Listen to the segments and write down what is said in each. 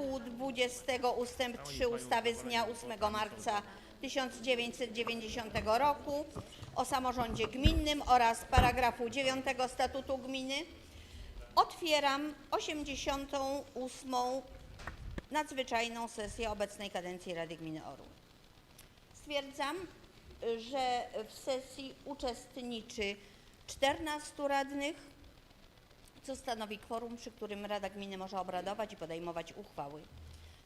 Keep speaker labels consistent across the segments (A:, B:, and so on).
A: artykułu 20 ustęp 3 ustawy z dnia 8 marca 1990 roku o samorządzie gminnym oraz paragrafu 9 statutu gminy otwieram 88. nadzwyczajną sesję obecnej kadencji Rady Gminy Orły. Stwierdzam, że w sesji uczestniczy 14 radnych, co stanowi kworum, przy którym Rada Gminy może obradować i podejmować uchwały.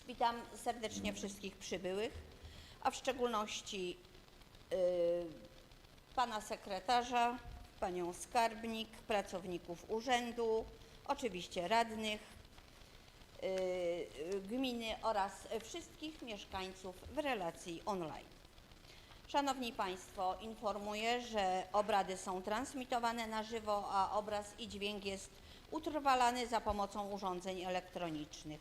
A: Witam serdecznie wszystkich przybyłych, a w szczególności y, pana sekretarza, panią skarbnik, pracowników urzędu, oczywiście radnych y, y, gminy oraz wszystkich mieszkańców w relacji online. Szanowni Państwo, informuję, że obrady są transmitowane na żywo, a obraz i dźwięk jest utrwalany za pomocą urządzeń elektronicznych.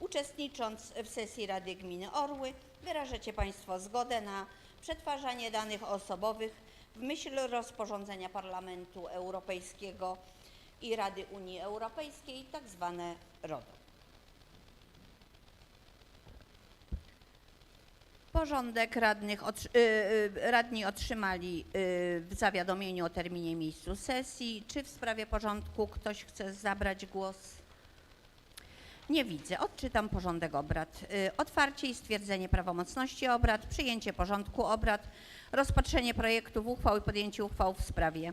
A: Uczestnicząc w sesji Rady Gminy Orły, wyrażacie Państwo zgodę na przetwarzanie danych osobowych w myśl rozporządzenia Parlamentu Europejskiego i Rady Unii Europejskiej, tak zwane RODO. Porządek radnych y, y, radni otrzymali y, w zawiadomieniu o terminie miejscu sesji. Czy w sprawie porządku ktoś chce zabrać głos? Nie widzę. Odczytam porządek obrad. Otwarcie i stwierdzenie prawomocności obrad, przyjęcie porządku obrad, rozpatrzenie projektów uchwał i podjęcie uchwał w sprawie.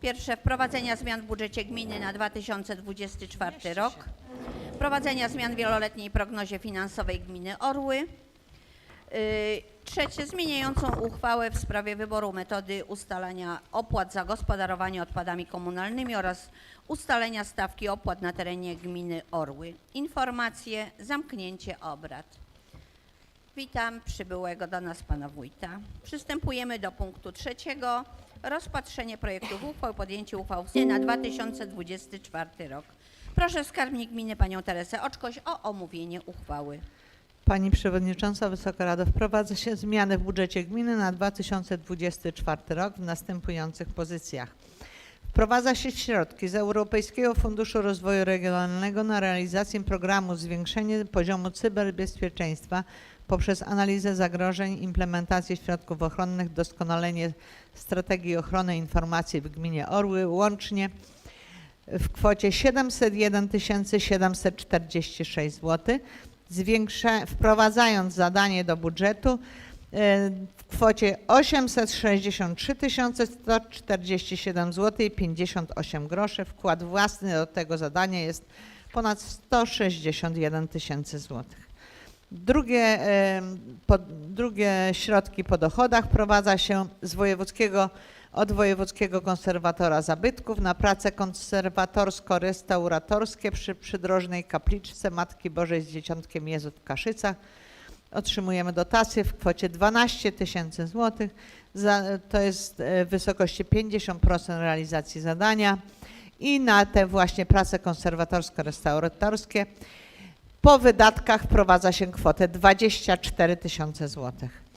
A: Pierwsze, wprowadzenia zmian w budżecie gminy na 2024 rok, wprowadzenia zmian w wieloletniej prognozie finansowej gminy Orły, Trzecie, zmieniającą uchwałę w sprawie wyboru metody ustalania opłat za gospodarowanie odpadami komunalnymi oraz ustalenia stawki opłat na terenie gminy Orły. Informacje, zamknięcie obrad. Witam przybyłego do nas pana wójta. Przystępujemy do punktu trzeciego. Rozpatrzenie projektów uchwał, podjęcie uchwał w na 2024 rok. Proszę skarbnik gminy panią Teresę Oczkoś o omówienie uchwały.
B: Pani Przewodnicząca, Wysoka Rado, wprowadza się zmiany w budżecie gminy na 2024 rok w następujących pozycjach. Wprowadza się środki z Europejskiego Funduszu Rozwoju Regionalnego na realizację programu Zwiększenie poziomu cyberbezpieczeństwa poprzez analizę zagrożeń, implementację środków ochronnych, doskonalenie strategii ochrony informacji w gminie Orły łącznie w kwocie 701 746 zł zwiększa, wprowadzając zadanie do budżetu e, w kwocie 863 147 zł i 58 groszy. Wkład własny do tego zadania jest ponad 161 tysięcy złotych. Drugie, e, po, drugie środki po dochodach wprowadza się z wojewódzkiego, od Wojewódzkiego Konserwatora Zabytków na prace konserwatorsko-restauratorskie przy przydrożnej kapliczce Matki Bożej z Dzieciątkiem Jezu w Kaszycach. Otrzymujemy dotację w kwocie 12 tysięcy złotych. To jest e, w wysokości 50% realizacji zadania. I na te właśnie prace konserwatorsko-restauratorskie po wydatkach wprowadza się kwotę 24 tysiące złotych.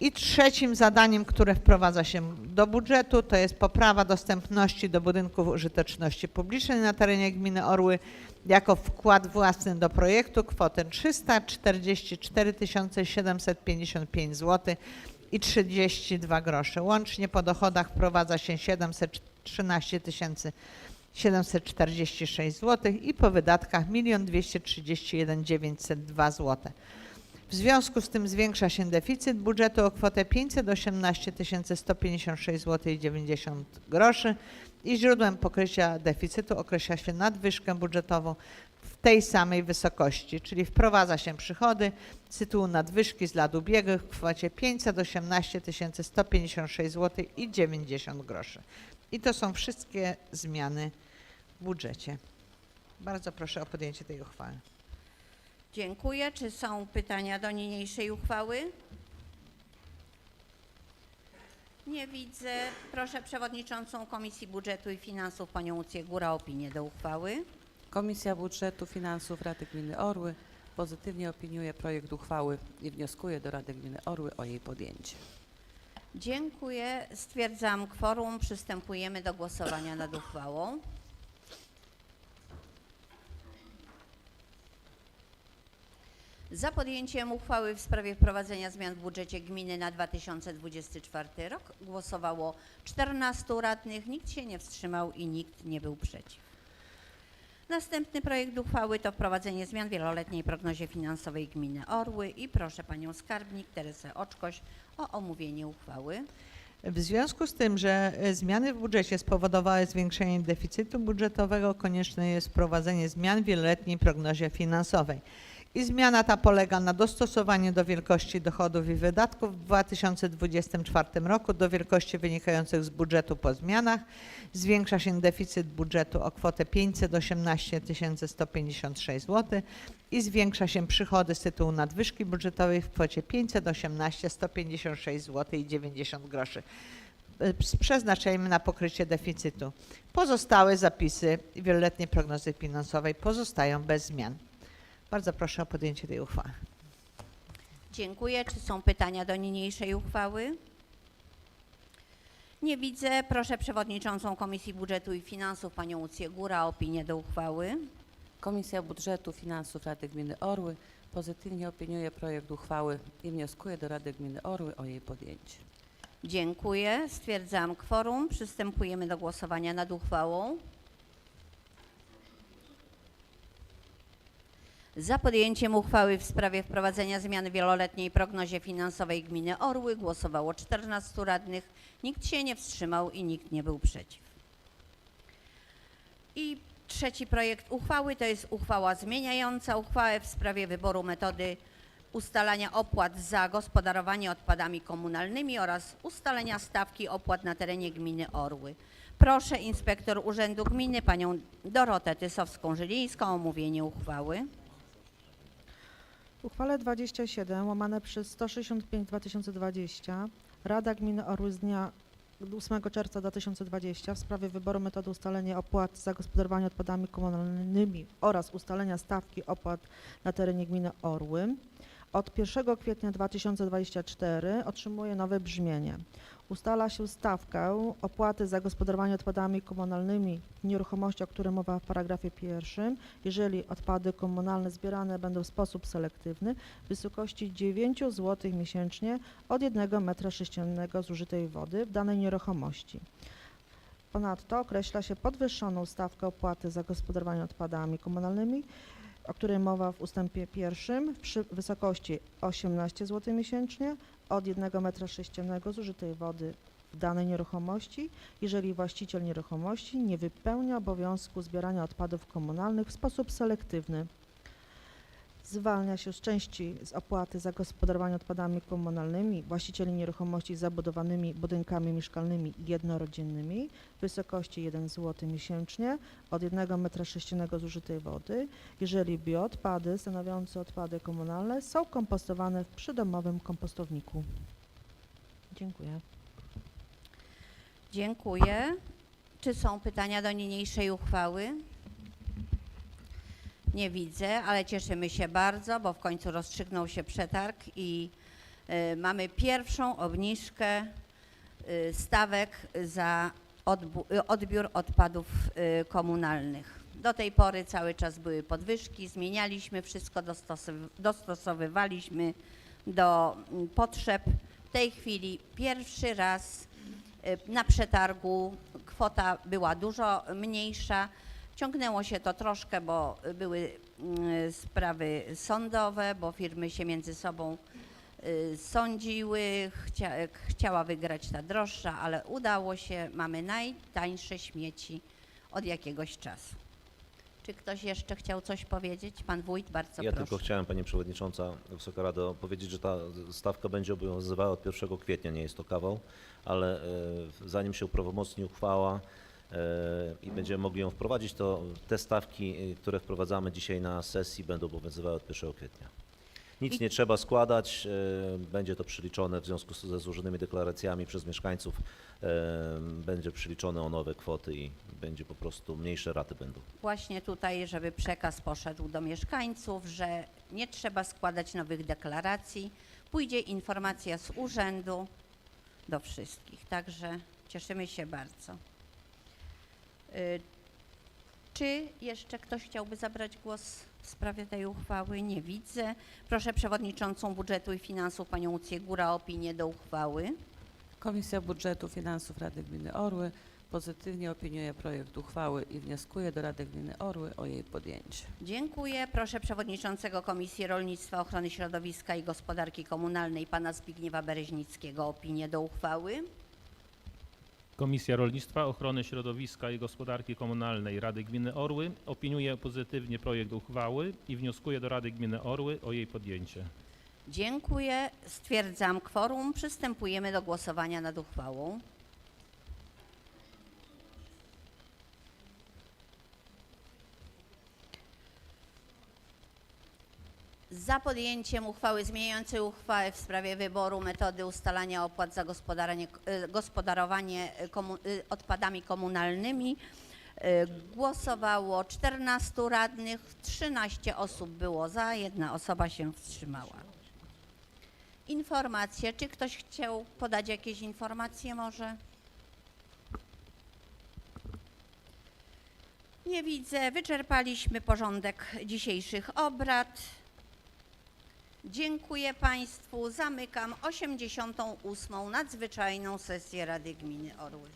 B: I trzecim zadaniem, które wprowadza się do budżetu, to jest poprawa dostępności do budynków użyteczności publicznej na terenie gminy Orły jako wkład własny do projektu kwotę 344 755 zł i 32 grosze. Łącznie po dochodach wprowadza się 713 746 zł i po wydatkach 1 231 902 zł. W związku z tym zwiększa się deficyt budżetu o kwotę 518 156 zł i 90 groszy i źródłem pokrycia deficytu określa się nadwyżkę budżetową w tej samej wysokości, czyli wprowadza się przychody z tytułu nadwyżki z lat ubiegłych w kwocie 518 156 zł i 90 groszy. I to są wszystkie zmiany w budżecie. Bardzo proszę o podjęcie tej uchwały.
A: Dziękuję. Czy są pytania do niniejszej uchwały? Nie widzę. Proszę przewodniczącą Komisji Budżetu i Finansów panią Łucję Góra o opinię do uchwały.
C: Komisja Budżetu Finansów Rady Gminy Orły pozytywnie opiniuje projekt uchwały i wnioskuje do Rady Gminy Orły o jej podjęcie.
A: Dziękuję. Stwierdzam kworum. Przystępujemy do głosowania nad uchwałą. Za podjęciem uchwały w sprawie wprowadzenia zmian w budżecie gminy na 2024 rok głosowało 14 radnych, nikt się nie wstrzymał i nikt nie był przeciw. Następny projekt uchwały to wprowadzenie zmian w wieloletniej prognozie finansowej gminy Orły i proszę panią skarbnik Teresę Oczkoś o omówienie uchwały.
B: W związku z tym, że e, zmiany w budżecie spowodowały zwiększenie deficytu budżetowego, konieczne jest wprowadzenie zmian w wieloletniej prognozie finansowej. I zmiana ta polega na dostosowaniu do wielkości dochodów i wydatków w 2024 roku do wielkości wynikających z budżetu po zmianach. Zwiększa się deficyt budżetu o kwotę 518 156 zł i zwiększa się przychody z tytułu nadwyżki budżetowej w kwocie 518 156 zł i 90 groszy z przeznaczeniem na pokrycie deficytu. Pozostałe zapisy wieloletniej prognozy finansowej pozostają bez zmian. Bardzo proszę o podjęcie tej uchwały.
A: Dziękuję. Czy są pytania do niniejszej uchwały? Nie widzę. Proszę przewodniczącą Komisji Budżetu i Finansów panią Łucję Góra o opinię do uchwały.
C: Komisja Budżetu Finansów Rady Gminy Orły pozytywnie opiniuje projekt uchwały i wnioskuje do Rady Gminy Orły o jej podjęcie.
A: Dziękuję. Stwierdzam kworum. Przystępujemy do głosowania nad uchwałą. Za podjęciem uchwały w sprawie wprowadzenia zmian w wieloletniej prognozie finansowej gminy Orły głosowało 14 radnych, nikt się nie wstrzymał i nikt nie był przeciw. I trzeci projekt uchwały to jest uchwała zmieniająca uchwałę w sprawie wyboru metody ustalania opłat za gospodarowanie odpadami komunalnymi oraz ustalenia stawki opłat na terenie gminy Orły. Proszę inspektor Urzędu Gminy panią Dorotę Tysowską-Żylińską o omówienie uchwały.
D: Uchwale 27 łamane przez 165 2020 Rada Gminy Orły z dnia 8 czerwca 2020 w sprawie wyboru metody ustalenia opłat za gospodarowanie odpadami komunalnymi oraz ustalenia stawki opłat na terenie gminy Orły od 1 kwietnia 2024 otrzymuje nowe brzmienie. Ustala się stawkę opłaty za gospodarowanie odpadami komunalnymi nieruchomości, o której mowa w paragrafie pierwszym, jeżeli odpady komunalne zbierane będą w sposób selektywny w wysokości 9 zł miesięcznie od 1 metra sześciennego zużytej wody w danej nieruchomości. Ponadto określa się podwyższoną stawkę opłaty za gospodarowanie odpadami komunalnymi, o której mowa w ustępie pierwszym przy wysokości 18 zł miesięcznie od 1 metra sześciennego zużytej wody w danej nieruchomości, jeżeli właściciel nieruchomości nie wypełnia obowiązku zbierania odpadów komunalnych w sposób selektywny. Zwalnia się z części z opłaty za gospodarowanie odpadami komunalnymi właścicieli nieruchomości zabudowanymi budynkami mieszkalnymi jednorodzinnymi w wysokości 1 zł miesięcznie od 1 metra sześciennego zużytej wody, jeżeli bioodpady stanowiące odpady komunalne są kompostowane w przydomowym kompostowniku. Dziękuję.
A: Dziękuję. Czy są pytania do niniejszej uchwały? Nie widzę, ale cieszymy się bardzo, bo w końcu rozstrzygnął się przetarg i y, mamy pierwszą obniżkę y, stawek za y, odbiór odpadów y, komunalnych. Do tej pory cały czas były podwyżki, zmienialiśmy wszystko, dostosow- dostosowywaliśmy do mm, potrzeb. W tej chwili pierwszy raz y, na przetargu kwota była dużo mniejsza. Ciągnęło się to troszkę, bo były mm, sprawy sądowe, bo firmy się między sobą y, sądziły. Chcia, chciała wygrać ta droższa, ale udało się. Mamy najtańsze śmieci od jakiegoś czasu. Czy ktoś jeszcze chciał coś powiedzieć? Pan wójt, bardzo
E: Ja
A: proszę.
E: tylko chciałem, Pani Przewodnicząca, Wysoka Rado, powiedzieć, że ta stawka będzie obowiązywała od 1 kwietnia, nie jest to kawał, ale e, zanim się uprawomocni uchwała i będziemy mogli ją wprowadzić, to te stawki, e, które wprowadzamy dzisiaj na sesji będą obowiązywały od 1 kwietnia. Nic nie trzeba składać, e, będzie to przeliczone w związku ze złożonymi deklaracjami przez mieszkańców, e, będzie przeliczone o nowe kwoty i będzie po prostu mniejsze raty będą.
A: Właśnie tutaj, żeby przekaz poszedł do mieszkańców, że nie trzeba składać nowych deklaracji, pójdzie informacja z urzędu do wszystkich. Także cieszymy się bardzo. Y, Czy jeszcze ktoś chciałby zabrać głos w sprawie tej uchwały? Nie widzę. Proszę przewodniczącą budżetu i finansów panią Łucję Góra o opinię do uchwały.
C: Komisja Budżetu Finansów Rady Gminy Orły pozytywnie opiniuje projekt uchwały i wnioskuje do Rady Gminy Orły o jej podjęcie.
A: Dziękuję. Proszę przewodniczącego Komisji Rolnictwa, Ochrony Środowiska i Gospodarki Komunalnej pana Zbigniewa Bereźnickiego o opinię do uchwały.
F: Komisja Rolnictwa, Ochrony Środowiska i Gospodarki Komunalnej Rady Gminy Orły opiniuje pozytywnie projekt uchwały i wnioskuje do Rady Gminy Orły o jej podjęcie.
A: Dziękuję. Stwierdzam kworum. Przystępujemy do głosowania nad uchwałą. Za podjęciem uchwały zmieniającej uchwałę w sprawie wyboru metody ustalania opłat za gospodarowanie, gospodarowanie e, komu, e, odpadami komunalnymi głosowało 14 radnych, 13 osób było za, jedna osoba się wstrzymała. Informacje. Czy ktoś chciał podać jakieś informacje może? Nie widzę. Wyczerpaliśmy porządek dzisiejszych obrad. Dziękuję Państwu. Zamykam 88. nadzwyczajną sesję Rady Gminy Orły.